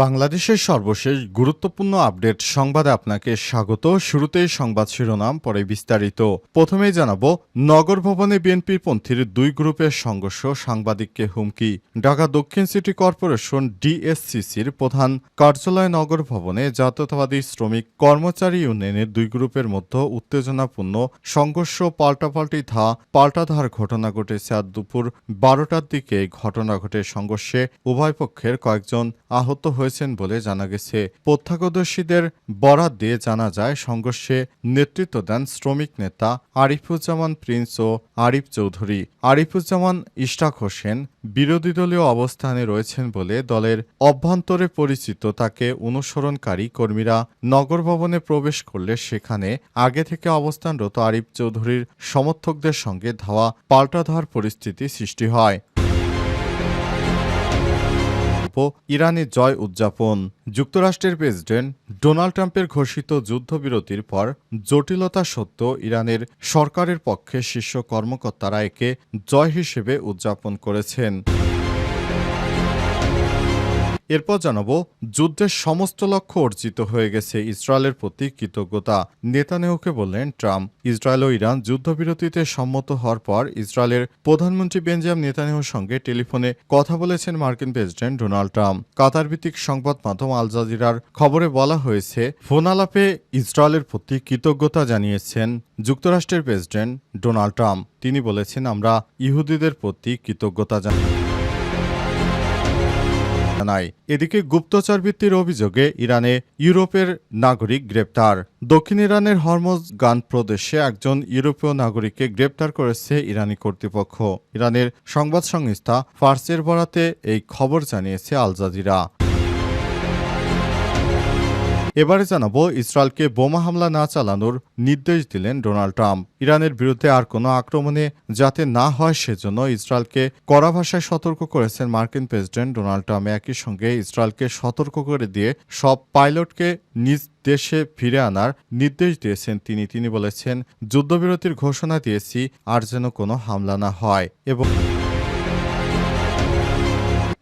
বাংলাদেশের সর্বশেষ গুরুত্বপূর্ণ আপডেট সংবাদে আপনাকে স্বাগত। শুরুতেই সংবাদ শিরোনাম, পরে বিস্তারিত। প্রথমেই জানাব, নগর ভবনে বিএনপির পন্থীর দুই গ্রুপের সংঘর্ষ, সাংবাদিককে হুমকি। ঢাকা দক্ষিণ সিটি কর্পোরেশন ডিএসসিসির প্রধান কার্যালয় নগর ভবনে জাতীয়তাবাদী শ্রমিক কর্মচারী ইউনিয়নের দুই গ্রুপের মধ্যে উত্তেজনাপূর্ণ সংঘর্ষ, পাল্টাপাল্টি ধা, পাল্টাধার ঘটনা ঘটেছে আজ দুপুর বারোটার দিকে। ঘটনা ঘটে সংঘর্ষে উভয় পক্ষের কয়েকজন আহত হয়েছেন বলে জানা গেছে। প্রত্যক্ষদর্শীদের বরাত দিয়ে জানা যায়, সংঘর্ষে নেতৃত্ব দেন শ্রমিক নেতা আরিফুজ্জামান প্রিন্স ও আরিফ চৌধুরী। আরিফুজ্জামান ইশরাক হোসেন বিরোধী দলীয় অবস্থানে রয়েছেন বলে দলের অভ্যন্তরে পরিচিত তাকে অনুসরণকারী কর্মীরা নগর ভবনে প্রবেশ করলে সেখানে আগে থেকে অবস্থানরত আরিফ চৌধুরীর সমর্থকদের সঙ্গে ধাওয়া পাল্টাধার পরিস্থিতি সৃষ্টি হয়। ইরানে জয় উদযাপন। যুক্তরাষ্ট্রের প্রেসিডেন্ট ডোনাল্ড ট্রাম্পের ঘোষিত যুদ্ধবিরতির পর জটিলতা সত্ত্বেও ইরানের সরকারের পক্ষে শীর্ষ কর্মকর্তারা একে জয় হিসেবে উদযাপন করেছেন। এরপর জানাব, যুদ্ধের সমস্ত লক্ষ্য অর্জিত হয়ে গেছে ইসরায়েলের প্রতি কৃতজ্ঞতা। নেতানেহুকে বললেন, ট্রাম্প, ইসরায়েল ও ইরান যুদ্ধবিরতিতে সম্মত হওয়ার পর ইসরায়েলের প্রধানমন্ত্রী বেঞ্জাম নেতানিয়াহুর সঙ্গে টেলিফোনে কথা বলেছেন মার্কিন প্রেসিডেন্ট ডোনাল্ড ট্রাম্প। কাতার ভিত্তিক সংবাদ মাধ্যম আল জাজিরার খবরে বলা হয়েছে, ফোন আলাপে ইসরায়েলের প্রতি কৃতজ্ঞতা জানিয়েছেন যুক্তরাষ্ট্রের প্রেসিডেন্ট ডোনাল্ড ট্রাম্প। তিনি বলেছেন, আমরা ইহুদিদের প্রতি কৃতজ্ঞতা জানাই জানায়। এদিকে গুপ্তচরবৃত্তির অভিযোগে ইরানে ইউরোপের নাগরিক গ্রেপ্তার। দক্ষিণ ইরানের হরমোজ গান প্রদেশে একজন ইউরোপীয় নাগরিককে গ্রেপ্তার করেছে ইরানি কর্তৃপক্ষ। ইরানের সংবাদ সংস্থা ফার্সের বরাতে এই খবর জানিয়েছে আল জাজিরা। এবারে জানাব ইসরায়েলকে বোমা হামলা না চালানোর নির্দেশ দিলেন ডোনাল্ড ট্রাম্প। ইরানের বিরুদ্ধে আর কোনো আক্রমণে যাতে না হয় সেজন্য ইসরায়েলকে কড়া ভাষায় সতর্ক করেছেন মার্কিন প্রেসিডেন্ট ডোনাল্ড ট্রাম্প। একই সঙ্গে ইসরায়েলকে সতর্ক করে দিয়ে সব পাইলটকে নিজ দেশে ফিরে আনার নির্দেশ দিয়েছেন তিনি। তিনি বলেছেন, যুদ্ধবিরতির ঘোষণা দিয়েছি, আর যেন কোনো হামলা না হয়। এবং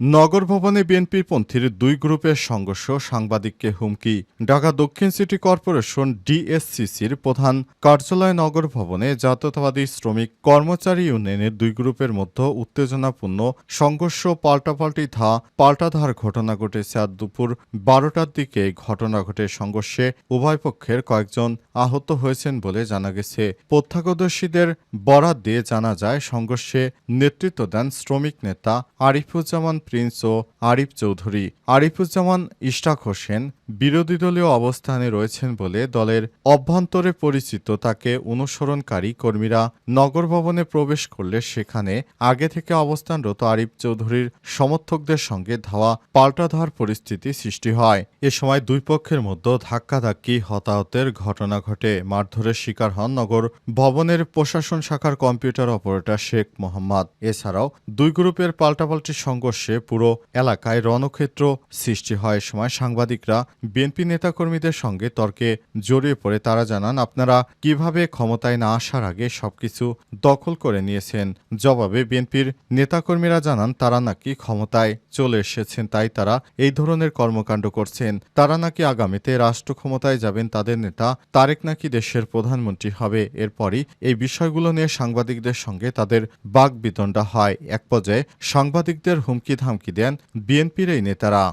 নগর ভবনে বিএনপির পন্থীর দুই গ্রুপের সংঘর্ষ, সাংবাদিককে হুমকি। ঢাকা দক্ষিণ সিটি কর্পোরেশন ডিএসসিসির প্রধান কার্যালয় নগর ভবনে জাতীয়তাবাদী শ্রমিক কর্মচারী ইউনিয়নের দুই গ্রুপের মধ্যে উত্তেজনাপূর্ণ সংঘর্ষ, পাল্টাপাল্টি ধা, পাল্টাধার ঘটনা ঘটেছে আজ দুপুর বারোটার দিকে। ঘটনা ঘটে সংঘর্ষে উভয় পক্ষের কয়েকজন আহত হয়েছেন বলে জানা গেছে। প্রত্যক্ষদর্শীদের বরাত দিয়ে জানা যায়, সংঘর্ষে নেতৃত্ব দেন শ্রমিক নেতা আরিফুজ্জামান প্রিন্স ও আরিফ চৌধুরী। আরিফুজ্জামান ইশতাক হোসেন বিরোধী দলীয় অবস্থানে রয়েছেন বলে দলের অভ্যন্তরে পরিচিত তাকে অনুসরণকারী কর্মীরা নগর ভবনে প্রবেশ করলে সেখানে আগে থেকে অবস্থানরত আরিফ চৌধুরীর সমর্থকদের সঙ্গে ধাওয়া পাল্টাধার পরিস্থিতি সৃষ্টি হয়। এ সময় দুই পক্ষের মধ্যে ধাক্কাধাক্কি হতাহতের ঘটনা ঘটে। মারধরের শিকার হন নগর ভবনের প্রশাসন শাখার কম্পিউটার অপারেটর শেখ মোহাম্মদ। এছাড়াও দুই গ্রুপের পাল্টাপাল্টি সংঘর্ষে পুরো এলাকায় রণক্ষেত্র সৃষ্টি হয়। সময় সাংবাদিকরা বিএনপি নেতাকর্মীদের সঙ্গে তর্কে জড়িয়ে পড়ে তারা জানান, আপনারা কীভাবে ক্ষমতায় না আসার আগে সবকিছু দখল করে নিয়েছেন? জবাবে বিএনপির নেতাকর্মীরা জানান, তারা নাকি ক্ষমতায় চলে এসেছেন, তাই তারা এই ধরনের কর্মকাণ্ড করছেন। তারা নাকি আগামীতে রাষ্ট্র ক্ষমতায় যাবেন, তাদের নেতা তারেক নাকি দেশের প্রধানমন্ত্রী হবে। এরপরই এই বিষয়গুলো নিয়ে সাংবাদিকদের সঙ্গে তাদের বাগবিতণ্ডা হয়। এক পর্যায়ে সাংবাদিকদের হুমকি ধামকি দেন বিএনপির এই নেতারা।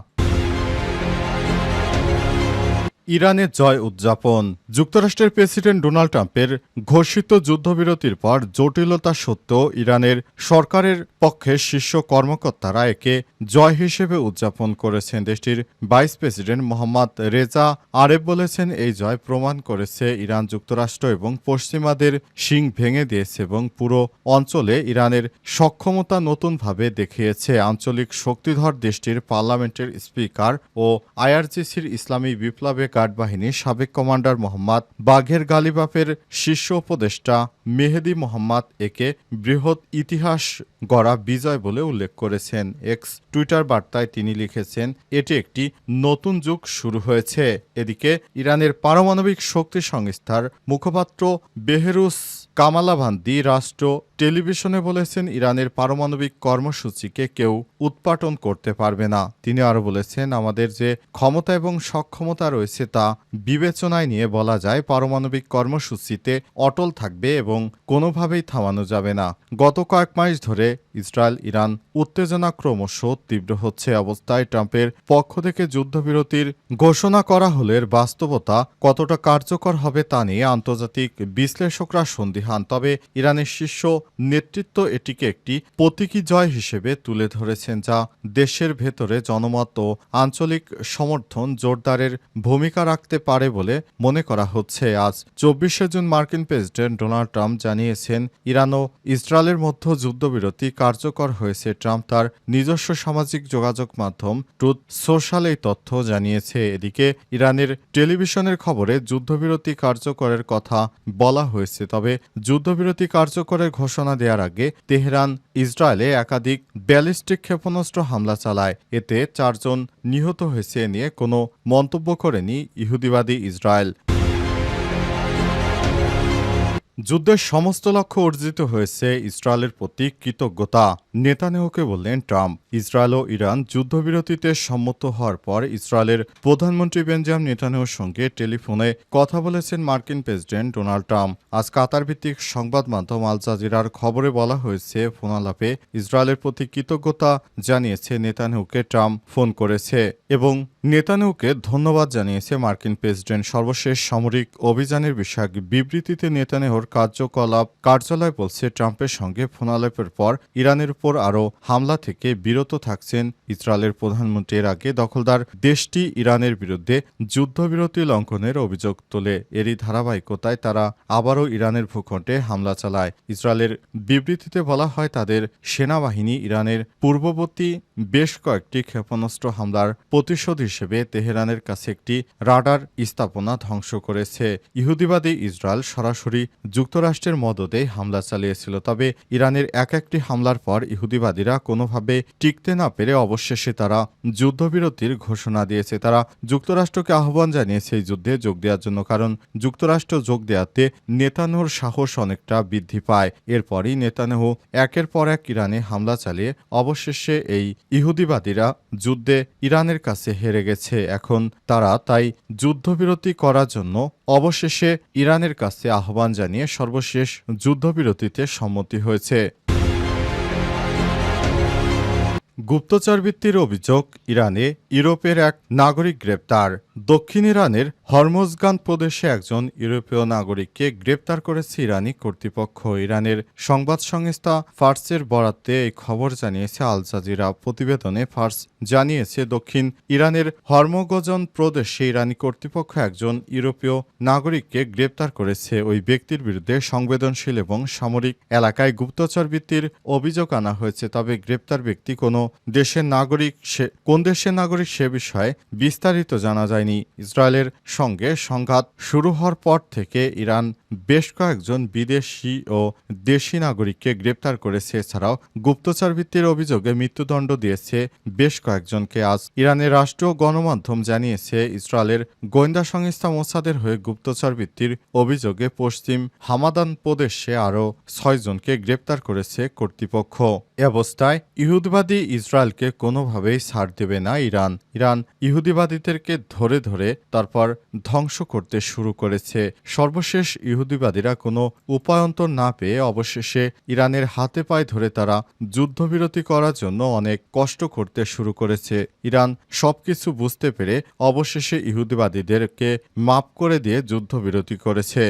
ইরানের জয় উদযাপন। যুক্তরাষ্ট্রের প্রেসিডেন্ট ডোনাল্ড ট্রাম্পের ঘোষিত যুদ্ধবিরতির পর জটিলতা সত্ত্বেও ইরানের সরকারের পক্ষে শীর্ষ কর্মকর্তারা একে জয় হিসেবে উদযাপন করেছেন। দেশটির vice president Mohammad Reza Aref বলেছেন, এই জয় প্রমাণ করেছে ইরান যুক্তরাষ্ট্র এবং পশ্চিমাদের শিং ভেঙে দিয়েছে এবং পুরো অঞ্চলে ইরানের সক্ষমতা নতুনভাবে দেখিয়েছে। আঞ্চলিক শক্তিধর দেশটির পার্লামেন্টের স্পিকার ও আইআরজিসির ইসলামী বিপ্লবে গার্ড বাহিনীর সাবেক কমান্ডার মোহাম্মদ বাঘের গালিবাফের শীর্ষ উপদেষ্টা মেহেদি মোহাম্মদ একে বৃহৎ ইতিহাস গড়া বিজয় বলে উল্লেখ করেছেন। এক্স টুইটার বার্তায় তিনি লিখেছেন, এটি একটি নতুন যুগ শুরু হয়েছে। এদিকে, ইরানের পারমাণবিক শক্তি সংস্থার মুখপাত্র বেহেরুস কামালাভান্দি রাষ্ট্র টেলিভিশনে বলেছেন ইরানের পারমাণবিক কর্মসূচিকে কেউ উৎপাটন করতে পারবে না। তিনি আরও বলেছেন, আমাদের যে ক্ষমতা এবং সক্ষমতা রয়েছে তা বিবেচনায় নিয়ে বলা যায়, পারমাণবিক কর্মসূচিতে অটল থাকবে এবং কোনোভাবেই থামানো যাবে না। গত কয়েক মাস ধরে ইসরায়েল, ইরান উত্তেজনা ক্রমশ তীব্র হচ্ছে। অবস্থায় ট্রাম্পের পক্ষ থেকে যুদ্ধবিরতির ঘোষণা করা হলে বাস্তবতা কতটা কার্যকর হবে তা নিয়ে আন্তর্জাতিক বিশ্লেষকরা সন্দিহান। তবে ইরানের শীর্ষ নেতৃত্ব এটিকে একটি প্রতীকী জয় হিসেবে তুলে ধরেছেন, যা দেশের ভেতরে জনমত ও আঞ্চলিক সমর্থন জোরদারের ভূমিকা রাখতে পারে বলে মনে করা হচ্ছে। আজ চব্বিশে জুন মার্কিন প্রেসিডেন্ট ডোনাল্ড ট্রাম্প জানিয়েছেন, ইরান ও ইসরায়েলের মধ্যে যুদ্ধবিরতি কার্যকর হয়েছে। ট্রাম্প তার নিজস্ব সামাজিক যোগাযোগ মাধ্যম ট্রুথ সোশ্যাল এই তথ্য জানিয়েছে। এদিকে ইরানের টেলিভিশনের খবরে যুদ্ধবিরতি কার্যকরের কথা বলা হয়েছে, তবে যুদ্ধবিরতি কার্যকরের ঘোষণা দেওয়ার আগে তেহরান ইসরায়েলে একাধিক ব্যালিস্টিক ক্ষেপণাস্ত্র হামলা চালায়। এতে চারজন নিহত হয়েছে নিয়ে কোনো মন্তব্য করেনি ইহুদিবাদী ইসরায়েল। যুদ্ধের সমস্ত লক্ষ্য অর্জিত হয়েছে ইসরায়েলের প্রতি কৃতজ্ঞতা। নেতানিয়াহুকে বললেন, ট্রাম্প ইসরায়েল ও ইরান যুদ্ধবিরতিতে সম্মত হওয়ার পর ইসরায়েলের প্রধানমন্ত্রী বেঞ্জাম নেতানেহর সঙ্গে টেলিফোনে কথা বলেছেন মার্কিন প্রেসিডেন্ট ডোনাল্ড ট্রাম্প। আজ কাতার ভিত্তিক সংবাদ মাধ্যম আল জাজিরার খবরে বলা হয়েছে ফোনালাপে ইসরায়েলের প্রতি কৃতজ্ঞতা জানিয়েছে নেতানিয়াহুকে ট্রাম্প ফোন করেছে এবং নেতানিয়াহুকে ধন্যবাদ জানিয়েছে মার্কিন প্রেসিডেন্ট। সর্বশেষ সামরিক অভিযানের বিষয়ক বিবৃতিতে নেতানেহর কার্যকলাপ কার্যালয় বলছে, ট্রাম্পের সঙ্গে ফোনালাপের পর ইরানের উপর আরও হামলা থেকে বিরত থাকছেন ইসরায়েলের প্রধানমন্ত্রী। এর আগে দখলদার দেশটি ইরানের বিরুদ্ধে যুদ্ধবিরতি লঙ্ঘনের অভিযোগ তোলে। এরই ধারাবাহিকতায় তারা আবারও ইরানের ভূখণ্ডে হামলা চালায়। ইসরায়েলের বিবৃতিতে বলা হয়, তাদের সেনাবাহিনী ইরানের পূর্ববর্তী বেশ কয়েকটি ক্ষেপণাস্ত্র হামলার প্রতিশোধ হিসেবে তেহরানের কাছে একটি রাডার স্থাপনা ধ্বংস করেছে। ইহুদিবাদী ইসরায়েল সরাসরি যুক্তরাষ্ট্রের মদদে হামলা চালিয়েছিল, তবে ইরানের এক একটি হামলার পর ইহুদিবাদীরা কোনোভাবে টিকতে না পেরে অবশেষে তারা যুদ্ধবিরতির ঘোষণা দিয়েছে। তারা যুক্তরাষ্ট্রকে আহ্বান জানিয়েছে এই যুদ্ধে যোগ দেওয়ার জন্য, কারণ যুক্তরাষ্ট্র যোগ দেওয়াতে নেতানোর সাহস অনেকটা বৃদ্ধি পায়। এরপরই নেতানেহ একের পর এক ইরানে হামলা চালিয়ে অবশেষে এই ইহুদিবাদীরা যুদ্ধে ইরানের কাছে হেরে গেছে। এখন তারা তাই যুদ্ধবিরতি করার জন্য অবশেষে ইরানের কাছে আহ্বান জানিয়ে সর্বশেষ যুদ্ধবিরতিতে সম্মতি হয়েছে। গুপ্তচর বৃত্তির অভিযোগ, ইরানে ইউরোপের এক নাগরিক গ্রেপ্তার। দক্ষিণ ইরানের হরমোজগান প্রদেশে একজন ইউরোপীয় নাগরিককে গ্রেপ্তার করেছে ইরানি কর্তৃপক্ষ। ইরানের সংবাদ সংস্থা ফার্সের বরাতে এই খবর জানিয়েছে আল জাজিরা। প্রতিবেদনে ফার্স জানিয়েছে, দক্ষিণ ইরানের হরমোগজন প্রদেশে ইরানি কর্তৃপক্ষ একজন ইউরোপীয় নাগরিককে গ্রেপ্তার করেছে। ওই ব্যক্তির বিরুদ্ধে সংবেদনশীল এবং সামরিক এলাকায় গুপ্তচর বৃত্তির অভিযোগ আনা হয়েছে, তবে গ্রেপ্তার ব্যক্তি কোনো দেশের নাগরিক সে, কোন দেশের নাগরিক সে বিষয়ে বিস্তারিত জানা যায়নি। ইসরায়েলের সঙ্গে সংঘাত শুরু হওয়ার পর থেকে ইরান বেশ কয়েকজন বিদেশি ও দেশি নাগরিককে গ্রেপ্তার করেছে। এছাড়াও গুপ্তচর বৃত্তির অভিযোগে মৃত্যুদণ্ড দিয়েছে বেশ কয়েকজনকে। আজ ইরানের রাষ্ট্রীয় গণমাধ্যম জানিয়েছে, ইসরায়েলের গোয়েন্দা সংস্থা মোসাদের হয়ে গুপ্তচর বৃত্তির অভিযোগে পশ্চিম হামাদান প্রদেশে আরও ছয়জনকে গ্রেপ্তার করেছে কর্তৃপক্ষ। এ অবস্থায় ইহুদিবাদী ইসরায়েলকে কোনোভাবেই ছাড় দেবে না ইরান। ইরান ইহুদিবাদীদেরকে ধরে ধরে তারপর ধ্বংস করতে শুরু করেছে। সর্বশেষ ইহুদিবাদীরা কোনো উপায়ন্তর না পেয়ে অবশেষে ইরানের হাতে পায়ে ধরে তারা যুদ্ধবিরতি করার জন্য অনেক কষ্ট করতে শুরু করেছে। ইরান সবকিছু বুঝতে পেরে অবশেষে ইহুদিবাদীদেরকে মাপ করে দিয়ে যুদ্ধবিরতি করেছে।